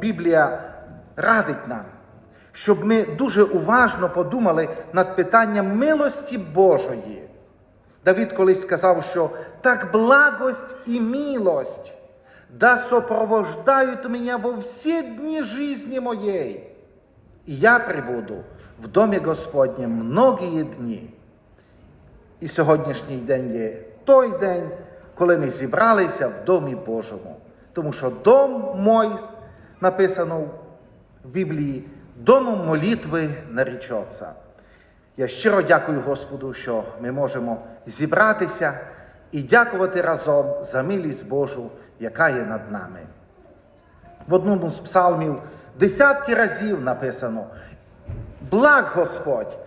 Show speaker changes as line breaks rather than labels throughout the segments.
Біблія радить нам, щоб ми дуже уважно подумали над питанням милості Божої. Давид колись сказав, що так благость і милость да сопровождають мене во всі дні жизни моєї. І я прибуду в домі Господнім многії дні. І сьогоднішній день є той день, коли ми зібралися в домі Божому. Тому що дом мой написано в Біблії, домом молитви нарічеться. Я щиро дякую Господу, що ми можемо зібратися і дякувати разом за милість Божу, яка є над нами. В одному з псалмів десятки разів написано: Благ Господь,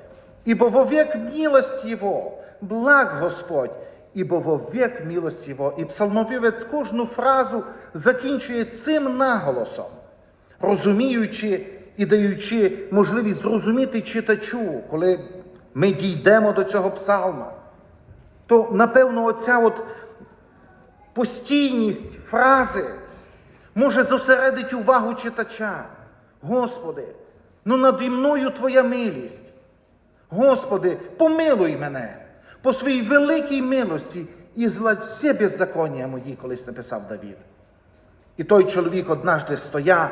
ибо вовек милость Его, благ Господь, ибо вовек милость Его. І псалмопівець кожну фразу закінчує цим наголосом, розуміючи і даючи можливість зрозуміти читачу, коли ми дійдемо до цього псалма. То, напевно, оця от постійність фрази може зосередити увагу читача. Господи, ну наді мною Твоя милість. Господи, помилуй мене по своїй великій милості і зладь всі беззаконня мої, колись написав Давід. І той чоловік однажды стоя,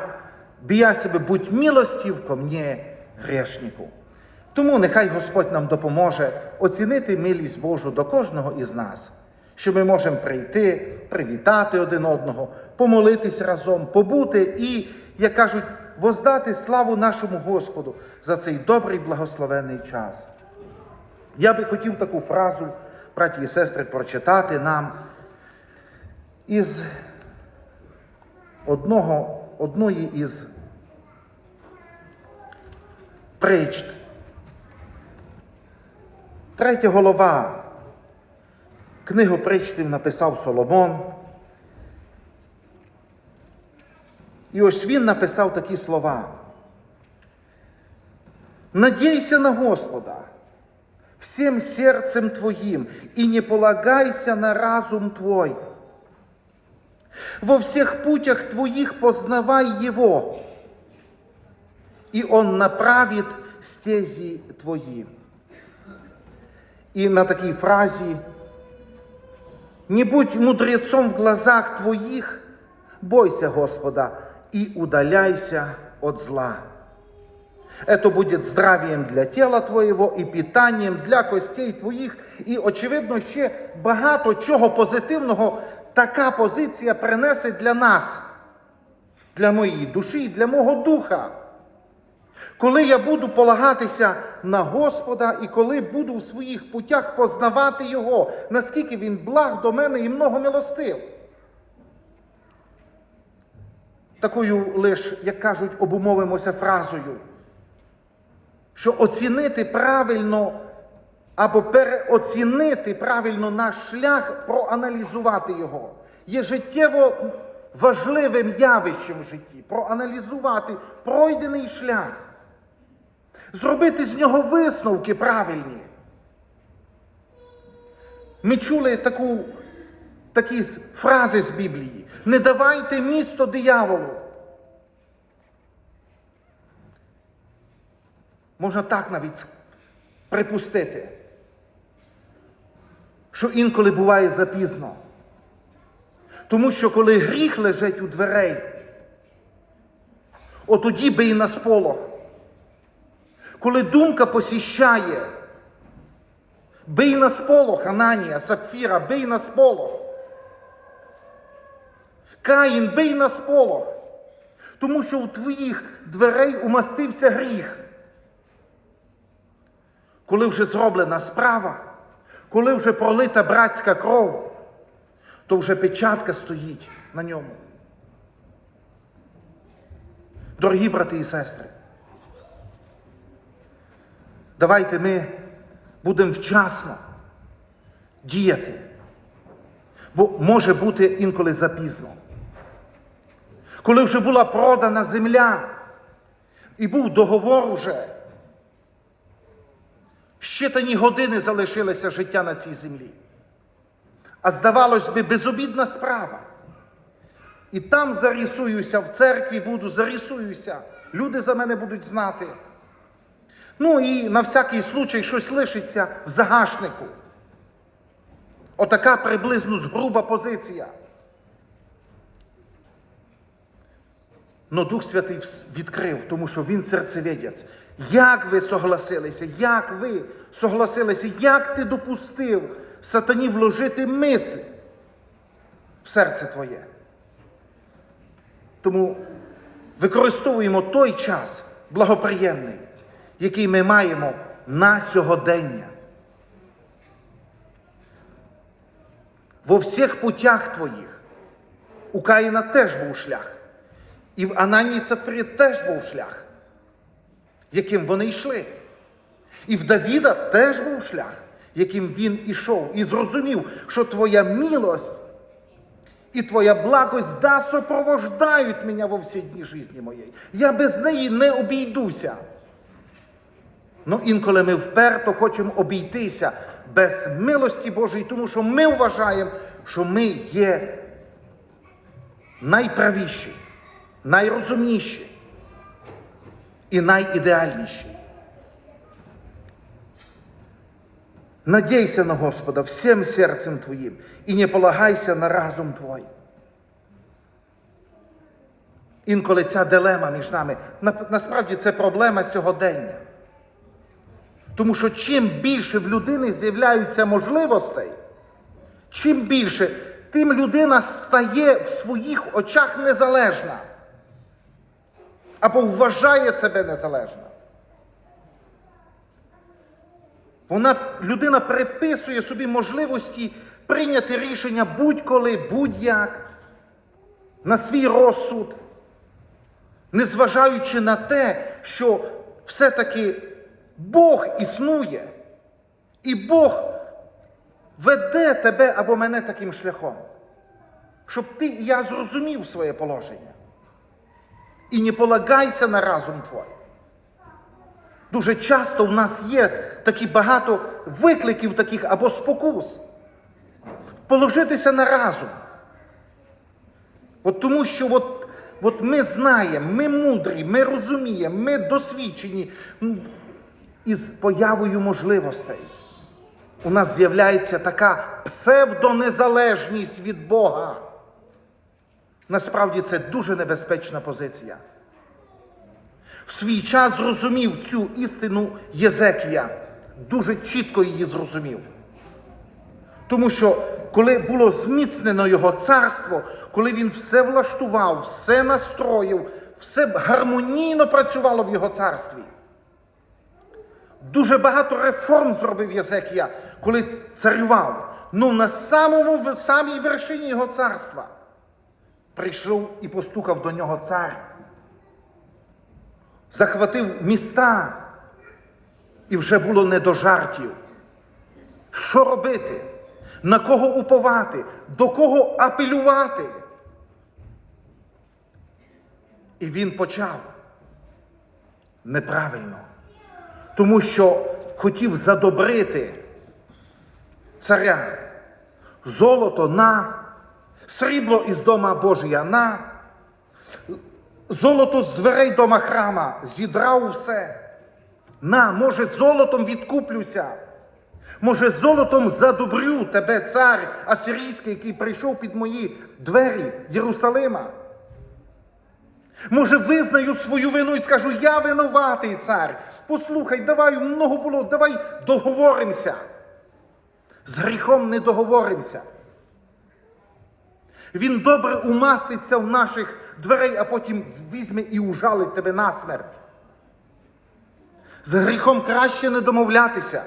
бія себе, будь милостив ко мені, грешнику. Тому нехай Господь нам допоможе оцінити милість Божу до кожного із нас, що ми можемо прийти, привітати один одного, помолитись разом, побути і, як кажуть, воздати славу нашому Господу за цей добрий благословенний час. Я би хотів таку фразу, браті і сестри, прочитати нам із одного, одної із притч. Третя голова. Книгу причтів написав Соломон. І ось він написав такі слова. Надійся на Господа всем сердцем твоим и не полагайся на разум твой. Во всех путях твоих познавай Его, и Он направит стези твои. И на такой фразе «Не будь мудрецом в глазах твоих, бойся Господа и удаляйся от зла». Это будет здравием для тіла твоєго і питанням для костей твоїх. І, очевидно, ще багато чого позитивного така позиція принесе для нас, для моєї душі, для мого духа. Коли я буду полагатися на Господа і коли буду в своїх путях познавати Його, наскільки Він благ до мене і много милостив. Такою лиш, як кажуть, обумовимося фразою що оцінити правильно або переоцінити правильно наш шлях, проаналізувати його, є життєво важливим явищем в житті, проаналізувати пройдений шлях, зробити з нього висновки правильні. Ми чули таку, такі фрази з Біблії: не давайте місто дияволу. Можна так навіть припустити, що інколи буває запізно. Тому що коли гріх лежить у дверей, отоді бий на сполох. Коли думка посіщає, бий на сполох, Ананія, Сапфіра, бий на сполох. Каїн, бий на сполох. Тому що у твоїх дверей умастився гріх коли вже зроблена справа, коли вже пролита братська кров, то вже печатка стоїть на ньому. Дорогі брати і сестри, давайте ми будемо вчасно діяти, бо може бути інколи запізно. Коли вже була продана земля і був договор уже, Щитані години залишилися життя на цій землі. А здавалось би, безобідна справа. І там зарісуюся, в церкві буду, зарісуюся. Люди за мене будуть знати. Ну і на всякий случай щось лишиться в загашнику. Отака приблизно груба позиція. Но Дух Святий відкрив, тому що він серцевідець. Як ви согласилися? Як ви согласилися? Як ти допустив сатані вложити мисль в серце твоє? Тому використовуємо той час благоприємний, який ми маємо на сьогодення. Во всіх путях твоїх у Каїна теж був шлях. І в Ананії Сафрі теж був шлях, яким вони йшли. І в Давіда теж був шлях, яким він ішов, і зрозумів, що твоя милость і твоя благость да сопровождають мене во всі дні житті моєї. Я без неї не обійдуся. Ну інколи ми вперто хочемо обійтися без милості Божої, тому що ми вважаємо, що ми є найправіші, найрозумніші і найідеальніші. Надейся на Господа всем серцем твоїм і не полагайся на разум твой. Інколи ця дилема між нами, насправді це проблема сьогодення. Тому що чим більше в людини з'являються можливостей, чим більше, тим людина стає в своїх очах незалежна або вважає себе незалежна. Вона, людина приписує собі можливості прийняти рішення будь-коли, будь-як, на свій розсуд, незважаючи на те, що все-таки Бог існує, і Бог веде тебе або мене таким шляхом, щоб ти і я зрозумів своє положення. І не полагайся на разум твій. Дуже часто в нас є такі багато викликів таких або спокус. Положитися на разум. От тому що от, от ми знаємо, ми мудрі, ми розуміємо, ми досвідчені. М, І з появою можливостей у нас з'являється така псевдонезалежність від Бога. Насправді це дуже небезпечна позиція. В свій час зрозумів цю істину Єзекія, дуже чітко її зрозумів. Тому що коли було зміцнено його царство, коли він все влаштував, все настроїв, все гармонійно працювало в його царстві. Дуже багато реформ зробив Єзекія, коли царював. Ну на самому самій вершині його царства прийшов і постукав до нього цар захватив міста, і вже було не до жартів. Що робити? На кого уповати? До кого апелювати? І він почав неправильно, тому що хотів задобрити царя. Золото на, срібло із дома Божия на, Золото з дверей дома храма зідрав все. На, може, золотом відкуплюся. Може, золотом задобрю тебе, цар Асирійський, який прийшов під мої двері Єрусалима. Може, визнаю свою вину і скажу, я винуватий цар. Послухай, давай, много було, давай договоримося. З гріхом не договоримося. Він добре умаститься в наших дверей, а потім візьме і ужалить тебе на смерть. З гріхом краще не домовлятися.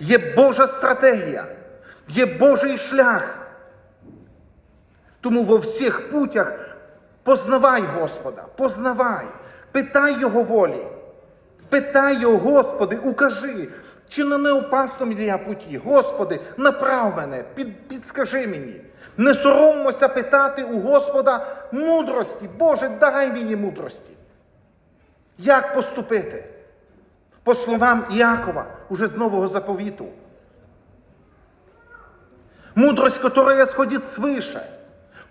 Є Божа стратегія, є Божий шлях. Тому во всіх путях познавай Господа, познавай, питай Його волі, питай Його, Господи, укажи, чи на неопасному ли я путі. Господи, направ мене, під, підскажи мені. Не сороммося питати у Господа мудрості. Боже, дай мені мудрості. Як поступити? По словам Іакова, уже з нового заповіту. Мудрость, которая сходит свыше,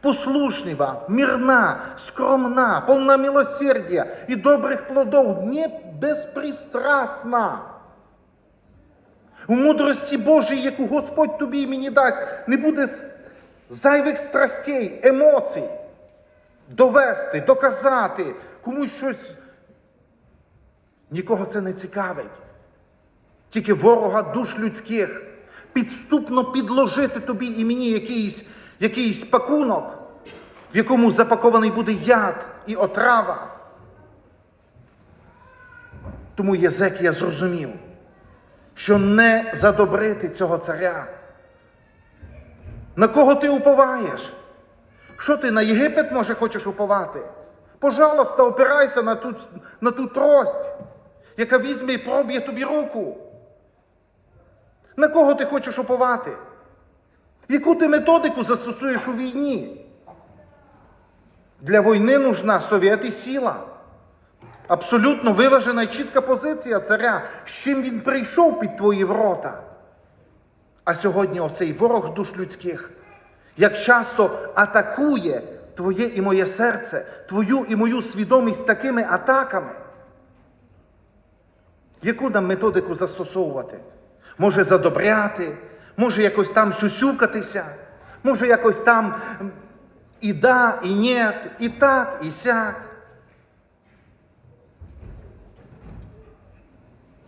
послушлива, мирна, скромна, полна милосердя і добрих плодов, не безпристрасна. У мудрості Божій, яку Господь тобі і мені дасть, не буде зайвих страстей, емоцій. Довести, доказати, комусь щось. Нікого це не цікавить. Тільки ворога душ людських. Підступно підложити тобі і мені якийсь, якийсь пакунок, в якому запакований буде яд і отрава. Тому Єзекія зрозумів, що не задобрити цього царя. На кого ти уповаєш? Що ти на Єгипет, може, хочеш уповати? Пожалуйста, опирайся на ту, на ту трость, яка візьме і проб'є тобі руку. На кого ти хочеш уповати? Яку ти методику застосуєш у війні? Для війни нужна совєт і сила. Абсолютно виважена і чітка позиція царя, з чим він прийшов під твої ворота. А сьогодні оцей ворог душ людських, як часто атакує твоє і моє серце, твою і мою свідомість такими атаками. Яку нам методику застосовувати? Може задобряти, може якось там сюсюкатися, може якось там і да, і нєт, і так, і сяк.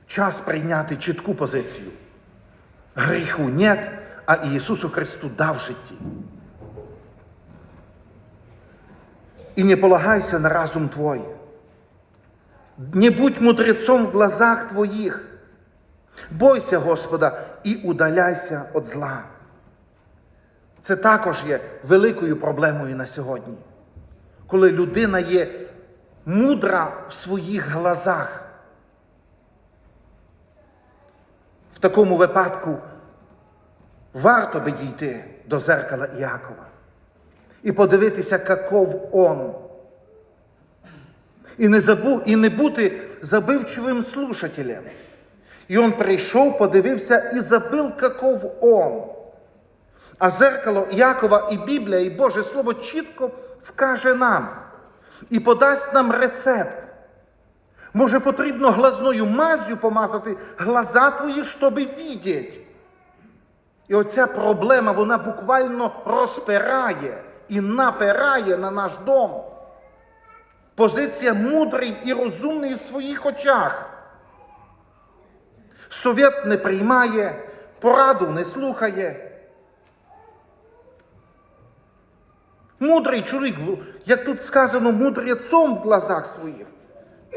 Час прийняти чітку позицію. Гріху нет, а Ісусу Христу дав житті. І не полагайся на разум твой. Не будь мудрецом в глазах твоїх. Бойся Господа і удаляйся від зла. Це також є великою проблемою на сьогодні, коли людина є мудра в своїх глазах. В такому випадку варто би дійти до зеркала Іакова і подивитися, каков он. І не, забу, і не бути забивчивим слушателем. І он прийшов, подивився і забив, каков он. А зеркало Якова і Біблія, і Боже Слово чітко вкаже нам і подасть нам рецепт. Може, потрібно глазною мазю помазати глаза твої, щоби видіти. І оця проблема, вона буквально розпирає і напирає на наш дом. Позиція мудрий і розумний в своїх очах. Совєт не приймає, пораду не слухає. Мудрий чоловік, як тут сказано, мудрецом в глазах своїх.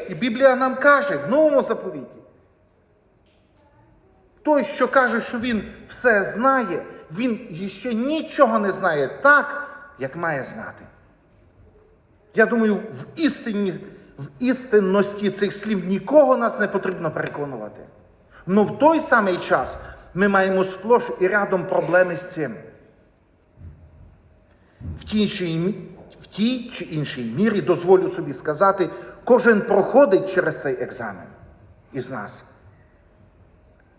І Біблія нам каже в новому заповіті. Той, що каже, що він все знає, він ще нічого не знає так, як має знати. Я думаю, в, істинні, в істинності цих слів нікого нас не потрібно переконувати. Но в той самий час ми маємо сплош і рядом проблеми з цим. В тій, чи, в тій чи іншій мірі дозволю собі сказати, кожен проходить через цей екзамен із нас.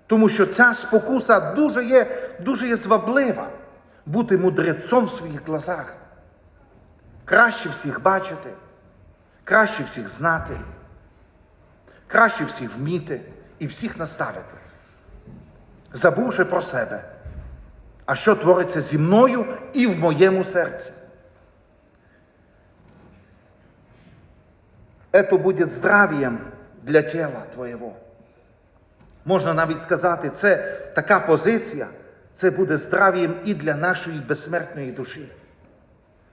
Тому що ця спокуса дуже є, дуже є зваблива бути мудрецом в своїх глазах. Краще всіх бачити, краще всіх знати, краще всіх вміти і всіх наставити, забувши про себе, а що твориться зі мною і в моєму серці. Это будет здравієм для тіла твоєго. Можна навіть сказати, це така позиція, це буде здравієм і для нашої безсмертної душі.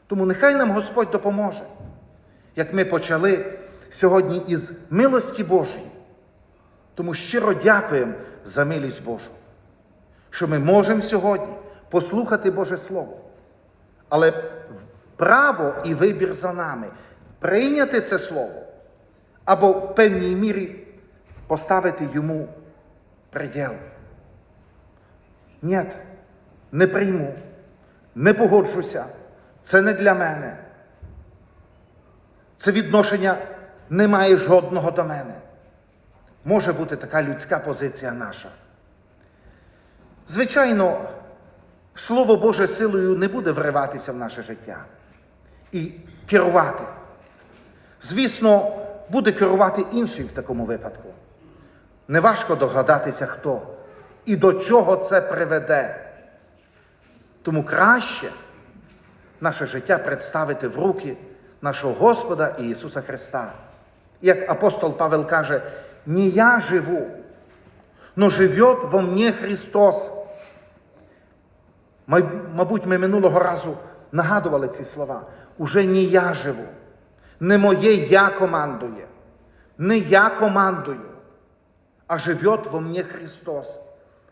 Тому нехай нам Господь допоможе, як ми почали сьогодні із милості Божої. Тому щиро дякуємо за милість Божу, що ми можемо сьогодні послухати Боже Слово. Але право і вибір за нами прийняти це слово або в певній мірі поставити йому приділ. Ні, не прийму, не погоджуся. Це не для мене. Це відношення не має жодного до мене. Може бути така людська позиція наша. Звичайно, Слово Боже силою не буде вриватися в наше життя. і керувати. Звісно, буде керувати інший в такому випадку. Неважко догадатися, хто і до чого це приведе. Тому краще наше життя представити в руки нашого Господа і Ісуса Христа. Як апостол Павел каже, не я живу, но живет во мне Христос. Мабуть, ми минулого разу нагадували ці слова. Уже не я живу, не моє я командує, не я командую, а живет во мне Христос.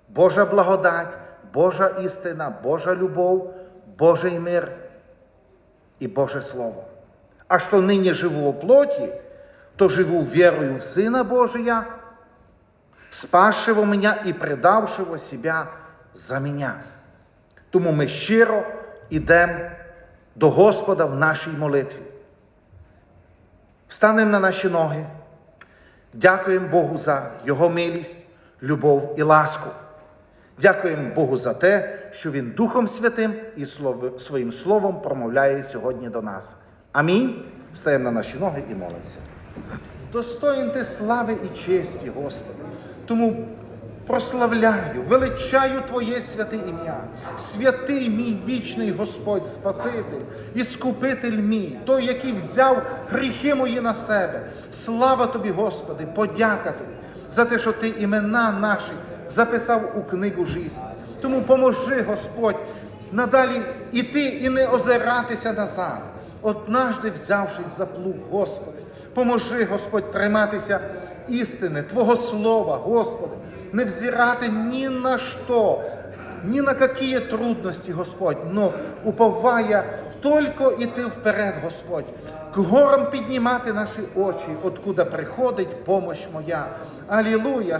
Божа благодать, Божа істина, Божа любов, Божий мир і Боже Слово. А що нині живу у плоті, то живу вірою в Сина Божия, спасшего меня і предавшего себя за меня. Тому ми щиро йдемо до Господа в нашій молитві. Встанемо на наші ноги, дякуємо Богу за Його милість, любов і ласку. Дякуємо Богу за те, що Він Духом Святим і своїм словом промовляє сьогодні до нас. Амінь. Встаємо на наші ноги і молимося. Достоїн ти слави і честі, Господи. Тому прославляю, величаю Твоє святе ім'я, святий мій вічний Господь, Спаситель, Іскупитель мій, той, який взяв гріхи мої на себе. Слава тобі, Господи, подяка тобі за те, що ти імена наші записав у книгу житті. Тому поможи, Господь, надалі іти і не озиратися назад однажди взявшись за плуг, Господи, поможи, Господь, триматися істини, Твого Слова, Господи, не взирати ні на що, ні на які трудності, Господь, но уповая тільки іти вперед, Господь, к горам піднімати наші очі, откуда приходить помощь моя. Алілуя!